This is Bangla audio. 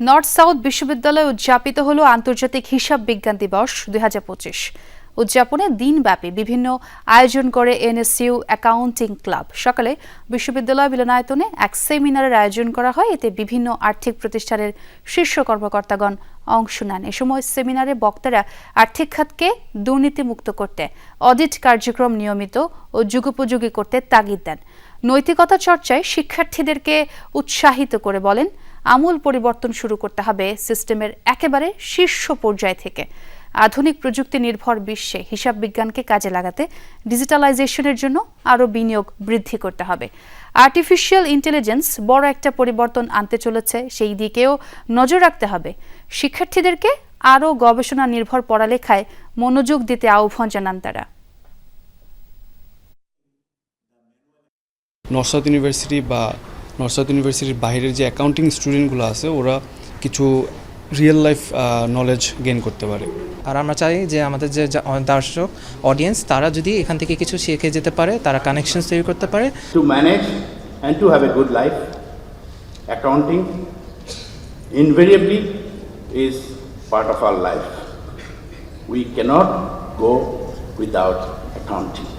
নর্থ সাউথ বিশ্ববিদ্যালয়ে উদযাপিত হল আন্তর্জাতিক হিসাব বিজ্ঞান দিবস দুই হাজার পঁচিশ। উদযাপনে দিনব্যাপী বিভিন্ন আয়োজন করে এনএসইউ অ্যাকাউন্টিং ক্লাব। সকালে বিশ্ববিদ্যালয় মিলনায়তনে এক সেমিনারের আয়োজন করা হয়। এতে বিভিন্ন আর্থিক প্রতিষ্ঠানের শীর্ষ কর্মকর্তাগণ অংশ নেন। এ সময় সেমিনারে বক্তারা আর্থিক খাতকে দুর্নীতিমুক্ত করতে, অডিট কার্যক্রম নিয়মিত ও যুগোপযোগী করতে তাগিদ দেন। নৈতিকতা চর্চায় শিক্ষার্থীদেরকে উৎসাহিত করে বলেন আমূল পরিবর্তন শুরু করতে হবে সিস্টেমের একেবারে শীর্ষ পর্যায় থেকে। আধুনিক প্রযুক্তি নির্ভর বিশ্বে হিসাব বিজ্ঞানকে কাজে লাগাতে ডিজিটালাইজেশনের জন্য আরও বিনিয়োগ বৃদ্ধি করতে হবে। আর্টিফিশিয়াল ইন্টেলিজেন্স বড় একটা পরিবর্তন আনতে চলেছে, সেই দিকেও নজর রাখতে হবে। শিক্ষার্থীদেরকে আরও গবেষণা নির্ভর পড়ালেখায় মনোযোগ দিতে আহ্বান জানান তারা। নর্সাউথ ইউনিভার্সিটি বা নর্থ সাউথ ইউনিভার্সিটির বাইরের যে অ্যাকাউন্টিং স্টুডেন্টগুলো আছে ওরা কিছু রিয়েল লাইফ নলেজ গেইন করতে পারে আর আমরা চাই যে আমাদের যে দর্শক অডিয়েন্স তারা যদি এখান থেকে কিছু শিখে যেতে পারে তারা কানেকশন তৈরি করতে পারে to manage and to have a good life, accounting invariably is part of our life. We cannot go without accounting.